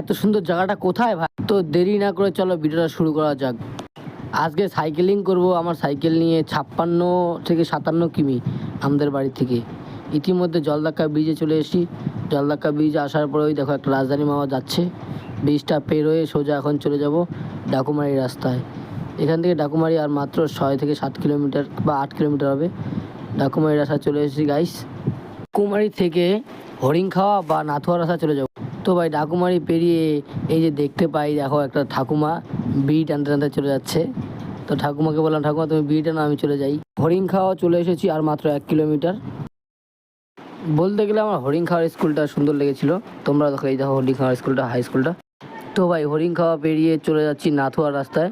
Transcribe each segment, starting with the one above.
এত সুন্দর জায়গাটা কোথায় ভাই? তো দেরি না করে চলো ভিডিওটা শুরু করা যাক। আজকে সাইকেলিং করব আমার সাইকেল নিয়ে ছাপ্পান্ন থেকে সাতান্ন কিমি আমাদের বাড়ি থেকে। ইতিমধ্যে জলদাক্কা ব্রিজে চলে এসেছি। জলদাক্কা ব্রিজে আসার পরে ওই দেখো একটা রাজধানী মামা যাচ্ছে। ব্রিজটা পেরোয়ে সোজা এখন চলে যাব ডাকুমারি রাস্তায়। এখান থেকে ডাকুমারি আর মাত্র ছয় থেকে সাত কিলোমিটার বা আট কিলোমিটার হবে। ডাকুমারি রাস্তায় চলে এসেছি গাইস ডাকুমারি থেকে হরিংখাওয়া বা নাথুয়া রাস্তা চলে যাব। তো ভাই ডাকুমারি পেরিয়ে এই যে দেখতে পাই, দেখো একটা ঠাকুমা বিড়ি টানতে টানতে চলে যাচ্ছে। তো ঠাকুমাকে বললাম, ঠাকুমা, তুমি বিড়ি টানো আমি চলে যাই। হরিণ খাওয়া চলে এসেছি আর মাত্র এক কিলোমিটার। বলতে গেলে আমার হরিণ খাওয়ার স্কুলটা সুন্দর লেগেছিল। তোমরা দেখো, এই দেখো হরিংখাওয়ার স্কুলটা, হাই স্কুলটা। তো ভাই, হরিণ খাওয়া পেরিয়ে চলে যাচ্ছি নাথুয়া রাস্তায়।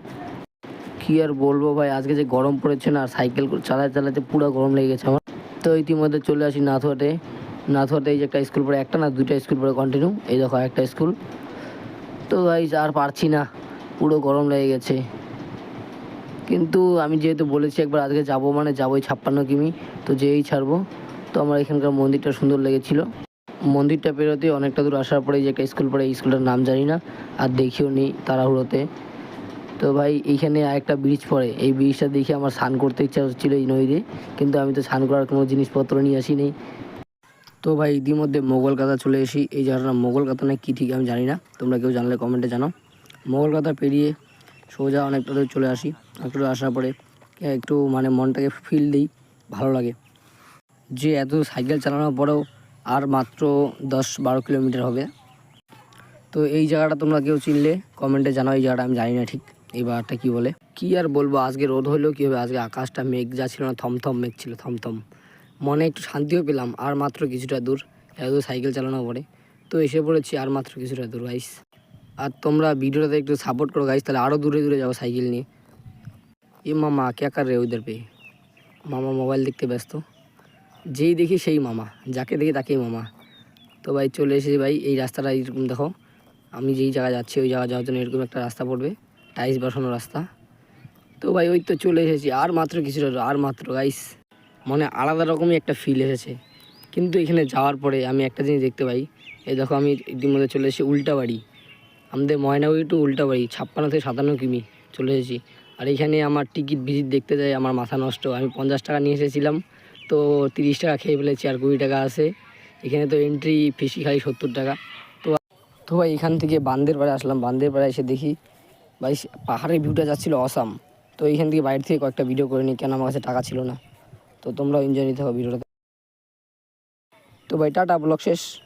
কি আর বলব ভাই, আজকে যে গরম পড়েছে না, আর সাইকেল চালাতে চালাতে পুরো গরম লেগে গেছে আমার। তো ইতিমধ্যে চলে আসি নাথুয়াতে। নাথুয়াতে এই যে একটা স্কুল পড়ে, একটা না দুইটা স্কুল পড়ে কন্টিনিউ এই দেখো একটা স্কুল। তো ভাই আর পারছি না। পুরো গরম লেগে গেছে। কিন্তু আমি যেহেতু বলেছি একবার আজকে যাব মানে যাবোই ছাপ্পান্ন কিমি, তো যেই ছাড়বো। তো আমার এখানকার মন্দিরটা সুন্দর লেগেছিল। মন্দিরটা পেরোতে অনেকটা দূর আসার পরে যে একটা স্কুল পড়ে, এই স্কুলটার নাম জানি না, আর দেখিও নি তাড়াহুড়োতে। তো ভাই, এইখানে আরেকটা ব্রিজ পড়ে। এই ব্রিজটা দেখে আমার স্নান করতে ইচ্ছা হচ্ছিল এই নদীতে, কিন্তু আমি তো স্নান করার কোনো জিনিসপত্র নিয়ে আসিনি। তো ভাই, ইতিমধ্যে মোগল কাতা চলে এসি এই জায়গাটার মোগল কাতা না কী ঠিক আমি জানি না। তোমরা কেউ জানলে কমেন্টে জানাও। মোগল কাতা পেরিয়ে সোজা অনেকটা দূর চলে আসি। একটু আসার পরে একটু মানে মনটাকে ফিল দিই, ভালো লাগে। যে এত সাইকেল চালানোর পরেও আর মাত্র দশ বারো কিলোমিটার হবে। তো এই জায়গাটা তোমরা কেউ চিনলে কমেন্টে জানাও, এই জায়গাটা আমি জানি না ঠিক। এই ব্যাপারটা কী বলে? কি আর বলব, আজকে রোদ হলেও কী হবে? আজকে আকাশটা মেঘ যা ছিল না, থমথম মেঘ ছিল, থমথম। মনে একটু শান্তিও পেলাম, আর মাত্র কিছুটা দূর এত সাইকেল চালানো পরে। তো এসে পড়েছি আর মাত্র কিছুটা দূর গাইস আর তোমরা ভিডিওটাতে একটু সাপোর্ট করো গাইস তাহলে আরও দূরে দূরে যাব সাইকেল নিয়ে। এ মামা, কে রে ওদের পেয়ে? মামা মোবাইল দেখতে ব্যস্ত। যেই দেখি সেই মামা, যাকে দেখি তাকেই মামা। তো ভাই, চলে এসেছি ভাই, এই রাস্তাটা এরকম দেখো। আমি যেই জায়গায় যাচ্ছি, ওই জায়গা যাওয়ার জন্য এরকম একটা রাস্তা পড়বে, টাইলস বসানো রাস্তা। তো ভাই, ওই তো চলে এসেছি, আর মাত্র কিছুটা আর মাত্র গাইস মানে আলাদা রকমই একটা ফিল এসেছে। কিন্তু এখানে যাওয়ার পরে আমি একটা জিনিস দেখতে পাই, এই দেখো আমি ইতিমধ্যে চলে এসেছি উল্টাবাড়ি। আমাদের ময়নাগুড়ি টু উল্টাবাড়ি, ছাপ্পান্ন থেকে সাতান্ন কিমি চলে এসেছি। আর এখানে আমার টিকিট ভিজিট দেখতে যাই, আমার মাথা নষ্ট। আমি পঞ্চাশ টাকা নিয়ে এসেছিলাম, তো তিরিশ টাকা খেয়ে ফেলেছি আর কুড়ি টাকা আছে। এখানে তো এন্ট্রি ফিসি খালি সত্তর টাকা। তো তো ভাই, এখান থেকে বান্দের পাড়ে আসলাম। বান্দের পাড়ে এসে দেখি, ভাই, পাহাড়ের ভিউটা যাচ্ছিল অসাম। তো এইখান থেকে বাইরে থেকে কয়েকটা ভিডিও করে নিই, কেন আমার কাছে টাকা ছিল না। তো তোমরাও এনজয় নিতে হবে ভিডিওটা। তো ভাই টাটা ব্লগ শেষ।